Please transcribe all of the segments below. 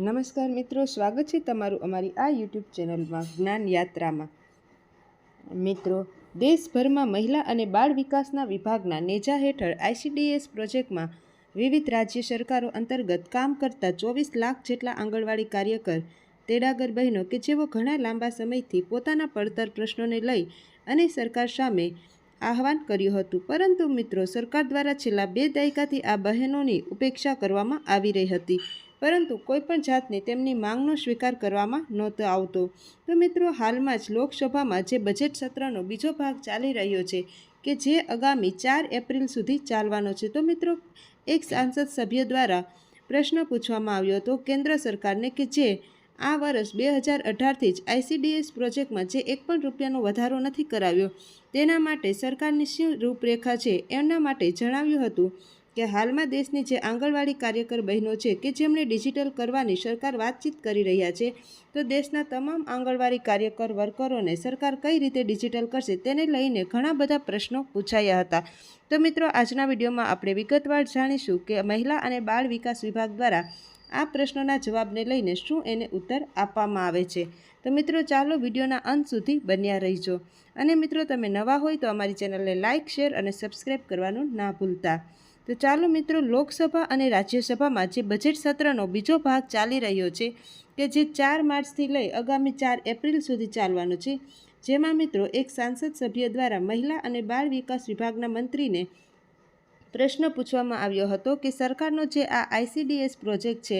નમસ્કાર મિત્રો, સ્વાગત છે તમારું અમારી આ યુટ્યુબ ચેનલમાં, જ્ઞાન યાત્રામાં. મિત્રો, દેશભરમાં મહિલા અને બાળ વિકાસના વિભાગના નેજા હેઠળ આઈસીડીએસ પ્રોજેક્ટમાં વિવિધ રાજ્ય સરકારો અંતર્ગત કામ કરતા ચોવીસ લાખ જેટલા આંગણવાડી કાર્યકર, તેડાગર બહેનો કે જેઓ ઘણા લાંબા સમયથી પોતાના પડતર પ્રશ્નોને લઈ અને સરકાર સામે આહવાન કર્યું હતું. પરંતુ મિત્રો, સરકાર દ્વારા છેલ્લા બે દાયકાથી આ બહેનોની ઉપેક્ષા કરવામાં આવી રહી હતી. પરંતુ કોઈપણ જાતની તેમની માંગનો સ્વીકાર કરવામાં નહોતો આવતો. તો મિત્રો, હાલમાં જ લોકસભામાં જે બજેટ સત્રનો બીજો ભાગ ચાલી રહ્યો છે કે જે આગામી ચાર એપ્રિલ સુધી ચાલવાનો છે, તો મિત્રો, એક સાંસદ સભ્ય દ્વારા પ્રશ્ન પૂછવામાં આવ્યો હતો કેન્દ્ર સરકારને કે જે આ વર્ષ બે હજાર અઢારથી જ આઈસીડીએસ પ્રોજેક્ટમાં જે એક પણ રૂપિયાનો વધારો નથી કરાવ્યો, તેના માટે સરકારની શું રૂપરેખા છે એમના માટે જણાવ્યું હતું. કે હાલમાં દેશની જે આંગણવાડી કાર્યકર બહેનો છે કે જેમણે ડિજિટલ કરવાની સરકાર વાતચીત કરી રહ્યા છે, તો દેશના તમામ આંગણવાડી કાર્યકર વર્કરોને સરકાર કઈ રીતે ડિજિટલ કરશે તેને લઈને ઘણા બધા પ્રશ્નો પૂછાયા હતા. તો મિત્રો, આજના વિડીયોમાં આપણે વિગતવાર જાણીશું કે મહિલા અને બાળ વિકાસ વિભાગ દ્વારા આ પ્રશ્નોના જવાબને લઈને શું એને ઉત્તર આપવામાં આવે છે. તો મિત્રો, ચાલો વિડીયોના અંત સુધી બન્યા રહીજો. અને મિત્રો, તમે નવા હોય તો અમારી ચેનલને લાઇક શેર અને સબસ્ક્રાઈબ કરવાનું ના ભૂલતા. તો ચાલો મિત્રો, લોકસભા અને રાજ્યસભામાં જે બજેટ સત્રનો બીજો ભાગ ચાલી રહ્યો છે, કે જે ચાર માર્ચથી લઈ આગામી ચાર એપ્રિલ સુધી ચાલવાનો છે, જેમાં મિત્રો એક સાંસદ સભ્ય દ્વારા મહિલા અને બાળ વિકાસ વિભાગના મંત્રીને પ્રશ્ન પૂછવામાં આવ્યો હતો કે સરકારનો જે આ આઈસીડીએસ પ્રોજેક્ટ છે,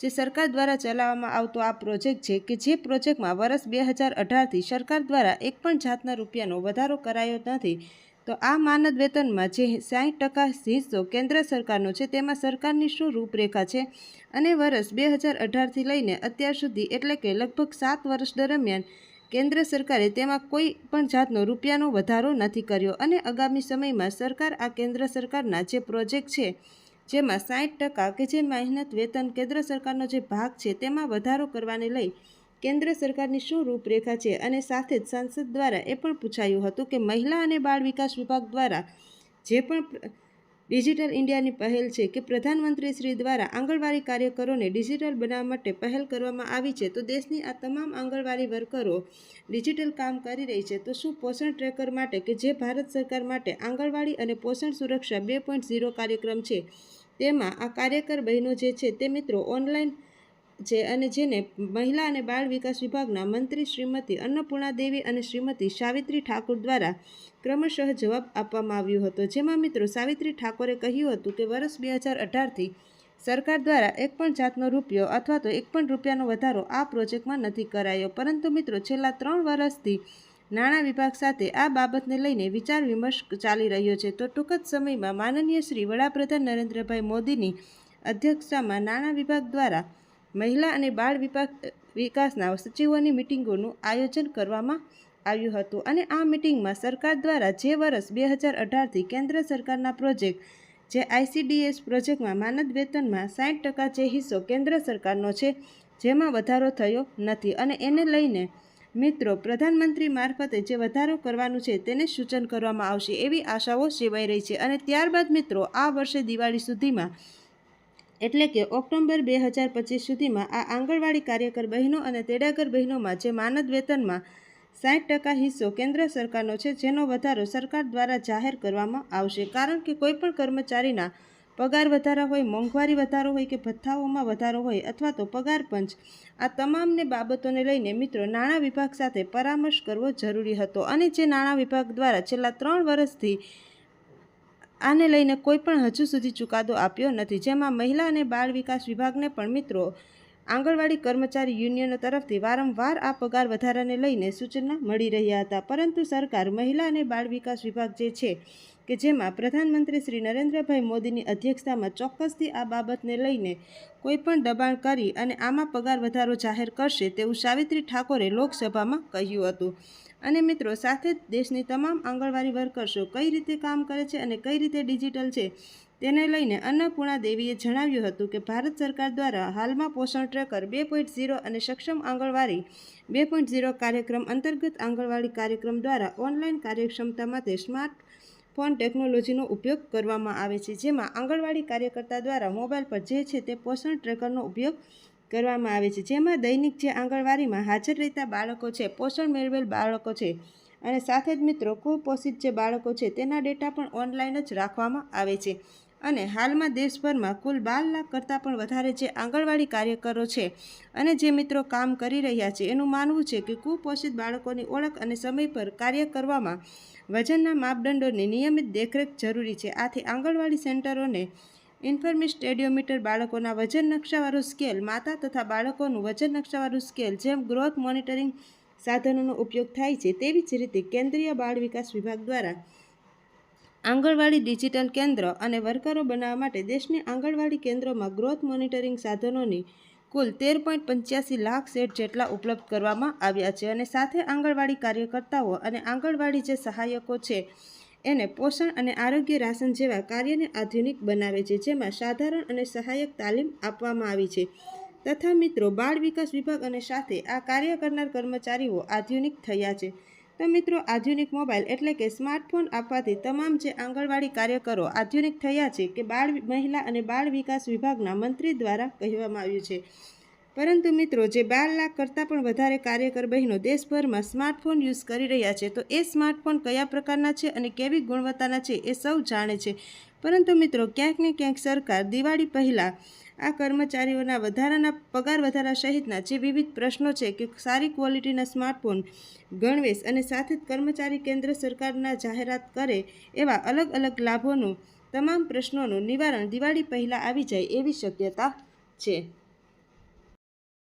જે સરકાર દ્વારા ચલાવવામાં આવતો આ પ્રોજેક્ટ છે, કે જે પ્રોજેક્ટમાં વર્ષ બે હજાર અઢારથી સરકાર દ્વારા એક પણ જાતના રૂપિયાનો વધારો કરાયો નથી તો આ માનદ વેતનમાં જે સાઠ ટકા હિસ્સો કેન્દ્ર સરકારનો છે, તેમાં સરકારની શું રૂપરેખા છે? અને વર્ષ બે હજાર અઢારથી લઈને અત્યાર સુધી એટલે કે લગભગ સાત વર્ષ દરમિયાન કેન્દ્ર સરકારે તેમાં કોઈ પણ જાતનો રૂપિયાનો વધારો નથી કર્યો. અને આગામી સમયમાં સરકાર આ કેન્દ્ર સરકારના જે પ્રોજેક્ટ છે, જેમાં સાઠ ટકા કે જે મહેનત વેતન કેન્દ્ર સરકારનો જે ભાગ છે, તેમાં વધારો કરવાને લઈ કેન્દ્ર સરકારની શું રૂપરેખા છે? અને સાથે જ સાંસદ દ્વારા એ પણ પૂછાયું હતું કે મહિલા અને બાળ વિકાસ વિભાગ દ્વારા જે પણ ડિજિટલ ઇન્ડિયાની પહેલ છે કે પ્રધાનમંત્રી શ્રી દ્વારા આંગણવાડી કાર્યકરોને ડિજિટલ બનાવવા માટે પહેલ કરવામાં આવી છે, તો દેશની આ તમામ આંગણવાડી વર્કરો ડિજિટલ કામ કરી રહી છે, તો શું પોષણ ટ્રેકર માટે કે જે ભારત સરકાર માટે આંગણવાડી અને પોષણ સુરક્ષા બે પોઈન્ટ ઝીરો કાર્યક્રમ છે, તેમાં આ કાર્યકર બહેનો જે છે તે મિત્રો ઓનલાઈન છે અને જેને મહિલા અને બાળ વિકાસ વિભાગના મંત્રી શ્રીમતી અન્નપૂર્ણા દેવી અને શ્રીમતી સાવિત્રી ઠાકુર દ્વારા ક્રમશઃ જવાબ આપવામાં આવ્યો હતો. જેમાં મિત્રો સાવિત્રી ઠાકોરે કહ્યું હતું કે વર્ષ બે હજાર અઢારથી સરકાર દ્વારા એક પણ જાતનો રૂપિયો અથવા તો એક પણ રૂપિયાનો વધારો આ પ્રોજેક્ટમાં નથી કરાયો. પરંતુ મિત્રો છેલ્લા ત્રણ વર્ષથી નાણાં વિભાગ સાથે આ બાબતને લઈને વિચાર વિમર્શ ચાલી રહ્યો છે. તો ટૂંક જ સમયમાં માનનીય શ્રી વડાપ્રધાન નરેન્દ્રભાઈ મોદીની અધ્યક્ષતામાં નાણાં વિભાગ દ્વારા મહિલા અને બાળ વિભાગ વિકાસના સચિવોની મિટિંગોનું આયોજન કરવામાં આવ્યું હતું અને આ મિટિંગમાં સરકાર દ્વારા જે વર્ષ બે હજાર અઢારથી કેન્દ્ર સરકારના પ્રોજેક્ટ, જે આઈસીડીએસ પ્રોજેક્ટમાં માનદ વેતનમાં સાઠ ટકા જે હિસ્સો કેન્દ્ર સરકારનો છે, જેમાં વધારો થયો નથી અને એને લઈને મિત્રો પ્રધાનમંત્રી મારફતે જે વધારો કરવાનું છે તેને સૂચન કરવામાં આવશે એવી આશાઓ સેવાઈ રહી છે અને ત્યારબાદ મિત્રો આ વર્ષે દિવાળી સુધીમાં એટલે કે ઓક્ટોબર બે હજાર પચીસ સુધીમાં આ આંગણવાડી કાર્યકર બહેનો અને તેડાગર બહેનોમાં જે માનદ વેતનમાં સાઠ ટકા હિસ્સો કેન્દ્ર સરકારનો છે, જેનો વધારો સરકાર દ્વારા જાહેર કરવામાં આવશે. કારણ કે કોઈપણ કર્મચારીના પગાર વધારા હોય, મોંઘવારી વધારો હોય કે ભથ્થાઓમાં વધારો હોય અથવા તો પગાર પંચ, આ તમામને બાબતોને લઈને મિત્રો નાણાં વિભાગ સાથે પરામર્શ કરવો જરૂરી હતો. અને જે નાણાં વિભાગ દ્વારા છેલ્લા ત્રણ વર્ષથી આને લઈને કોઈ પણ હજુ સુધી ચુકાદો આપ્યો નથી. જેમાં મહિલા અને બાળ વિકાસ વિભાગને પણ મિત્રો આંગણવાડી કર્મચારી યુનિયનો તરફથી વારંવાર આ પગાર વધારાને લઈને સૂચના મળી રહ્યા હતા. પરંતુ સરકાર, મહિલા અને બાળ વિકાસ વિભાગ જે છે, કે જેમાં પ્રધાનમંત્રી શ્રી નરેન્દ્રભાઈ મોદીની અધ્યક્ષતામાં ચોક્કસથી આ બાબતને લઈને કોઈપણ દબાણ કરી અને આમાં પગાર વધારો જાહેર કરશે તેવું સાવિત્રી ઠાકોરે લોકસભામાં કહ્યું હતું. અને મિત્રો, સાથે જ દેશની તમામ આંગણવાડી વર્કર્સો કઈ રીતે કામ કરે છે અને કઈ રીતે ડિજિટલ છે તેને લઈને અન્નપૂર્ણા દેવીએ જણાવ્યું હતું કે ભારત સરકાર દ્વારા હાલમાં પોષણ ટ્રેકર બે પોઈન્ટ ઝીરો અને સક્ષમ આંગણવાડી બે પોઈન્ટ ઝીરો કાર્યક્રમ અંતર્ગત આંગણવાડી કાર્યક્રમ દ્વારા ઓનલાઈન કાર્યક્ષમતા માટે સ્માર્ટ ફોન ટેકનોલોજીનો ઉપયોગ કરવામાં આવે છે, જેમાં આંગણવાડી કાર્યકર્તા દ્વારા મોબાઈલ પર જે છે તે પોષણ ટ્રેકરનો ઉપયોગ કરવામાં આવે છે. જેમાં દૈનિક જે આંગણવાડીમાં હાજર રહેતા બાળકો છે, પોષણ મેળવેલ બાળકો છે અને સાથે જ મિત્રો કુપોષિત જે બાળકો છે, તેના ડેટા પણ ઓનલાઈન જ રાખવામાં આવે છે. અને હાલમાં દેશભરમાં કુલ બાર લાખ કરતાં પણ વધારે જે આંગણવાડી કાર્યકરો છે અને જે મિત્રો કામ કરી રહ્યા છે, એનું માનવું છે કે કુપોષિત બાળકોની ઓળખ અને સમય પર કાર્ય કરવામાં વજનના માપદંડોની નિયમિત દેખરેખ જરૂરી છે. આથી આંગણવાડી સેન્ટરોને ઇન્ફર્મી સ્ટેડિયોમીટર બાળકોના વજન નકશાવાળું સ્કેલ, માતા તથા બાળકોનું વજન નકશાવાળું સ્કેલ જેમ ગ્રોથ મોનિટરિંગ સાધનોનો ઉપયોગ થાય છે, તેવી જ રીતે કેન્દ્રીય બાળ વિકાસ વિભાગ દ્વારા આંગણવાડી ડિજિટલ કેન્દ્ર અને વર્કરો બનાવવા માટે દેશની આંગણવાડી કેન્દ્રોમાં ગ્રોથ મોનિટરિંગ સાધનોની કુલ તેર પોઈન્ટ પંચ્યાસી લાખ સેટ જેટલા ઉપલબ્ધ કરવામાં આવ્યા છે અને સાથે આંગણવાડી કાર્યકર્તાઓ અને આંગણવાડી જે સહાયકો છે, એને પોષણ અને આરોગ્ય રાશન જેવા કાર્યને આધુનિક બનાવે છે, જેમાં સાધારણ અને સહાયક તાલીમ આપવામાં આવી છે. તથા મિત્રો, બાળ વિકાસ વિભાગ અને સાથે આ કાર્ય કરનાર કર્મચારીઓ આધુનિક થયા છે. તો મિત્રો, આધુનિક મોબાઈલ એટલે કે સ્માર્ટફોન આપવાથી તમામ જે આંગણવાડી કાર્યકરો આધુનિક થયા છે કે બાળ મહિલા અને બાળ વિકાસ વિભાગના મંત્રી દ્વારા કહેવામાં આવ્યું છે. પરંતુ મિત્રો, જે બાર લાખ કરતાં પણ વધારે કાર્યકર બહેનો દેશભરમાં સ્માર્ટફોન યુઝ કરી રહ્યા છે, તો એ સ્માર્ટફોન કયા પ્રકારના છે અને કેવી ગુણવત્તાના છે એ સૌ જાણે છે. પરંતુ મિત્રો, ક્યાંક ને ક્યાંક સરકાર દિવાળી પહેલાં આ કર્મચારીઓના વધારાના પગાર વધારા સહિતના જે વિવિધ પ્રશ્નો છે કે સારી ક્વોલિટીના સ્માર્ટફોન, ગણવેશ અને સાથે કર્મચારી કેન્દ્ર સરકારના જાહેરાત કરે એવા અલગ અલગ લાભોનું તમામ પ્રશ્નોનું નિવારણ દિવાળી પહેલાં આવી જાય એવી શક્યતા છે.